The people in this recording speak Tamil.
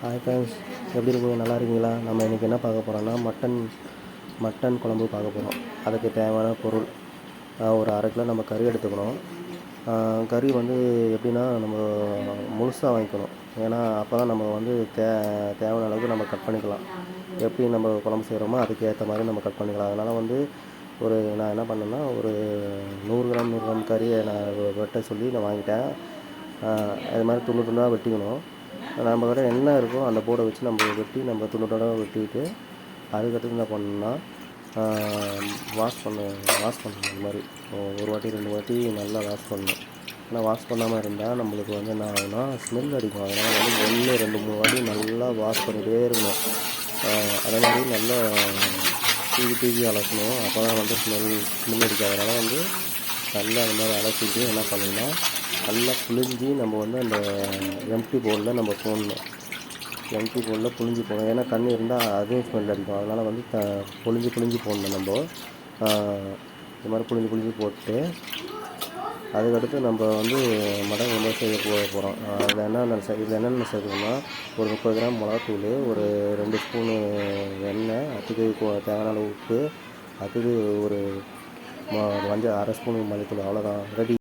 ஹாய் ஃப்ரெண்ட்ஸ் எப்படி இருக்கீங்க? நல்லா இருக்கீங்களா? நம்ம இன்றைக்கி என்ன பார்க்க போகிறோம்னா மட்டன் மட்டன் குழம்பு பார்க்க போகிறோம் அதுக்கு தேவையான பொருள் ஒரு அரை கிலோ நம்ம கறி எடுத்துக்கணும். கறி வந்து எப்படின்னா நம்ம முழுசாக வாங்கிக்கணும். ஏன்னா அப்போ தான் நம்ம வந்து தே தேவையான அளவுக்கு நம்ம கட் பண்ணிக்கலாம். எப்படி நம்ம குழம்பு செய்கிறோமோ அதுக்கு ஏற்ற மாதிரி நம்ம கட் பண்ணிக்கலாம். அதனால் வந்து ஒரு நான் என்ன பண்ணேன்னா ஒரு நூறு கிராம் நூறு கிராம் கறியை நான் வெட்ட சொல்லி நான் வாங்கிட்டேன். அது மாதிரி துண்டு துண்டாக வெட்டிக்கணும். நம்ம கிட்ட என்ன இருக்கோ அந்த போர்டை வச்சு நம்ம வெட்டி நம்ம துண்டோட வெட்டிட்டு அதுக்கடுத்து என்ன பண்ணணும்னா வாஷ் பண்ண வாஷ் பண்ணணும் இந்த மாதிரி. ஒரு வாட்டி ரெண்டு வாட்டி நல்லா வாஷ் பண்ணணும். ஆனால் வாஷ் பண்ணாமல் இருந்தால் நம்மளுக்கு வந்து என்ன ஆகும்னா ஸ்மெல் அடிக்கும். அதனால் வந்து ஒன்று ரெண்டு மூணு வாட்டி நல்லா வாஷ் பண்ணிகிட்டே இருக்கணும். அதே மாதிரி நல்லா டிவி டிவி அலசணும். அப்போ தான் வந்து ஸ்மெல் ஸ்மெல் அடிக்காதனால அதனால் வந்து நல்லா அந்த மாதிரி அலசிட்டு என்ன பண்ணணும்னா நல்லா புழிஞ்சி நம்ம வந்து அந்த எம்டி பவுலில் நம்ம போடணும். எம்டி பவுலில் புழிஞ்சு போடணும். ஏன்னா தண்ணி இருந்தால் அதுவும் ஸ்மெல் அடிக்கும். அதனால் வந்து த புழிஞ்சு புழிஞ்சி போடணும் நம்ம. இது மாதிரி புழிஞ்சு புழிஞ்சு போட்டு அதுக்கடுத்து நம்ம வந்து மடங்கு ரொம்ப செய்ய போகிறோம் அதில் என்னென்ன செய் இதில் என்னென்ன சேர்க்கணும்னா ஒரு முப்பது கிராம் மிளகாத்தூள் ஒரு ரெண்டு ஸ்பூனு எண்ணெய் அதுக்கு தேவையான உப்பு அதுக்கு ஒரு மஞ்சள் அரை ஸ்பூன் மல்லித்தூள் அவ்வளோதான் ரெடி.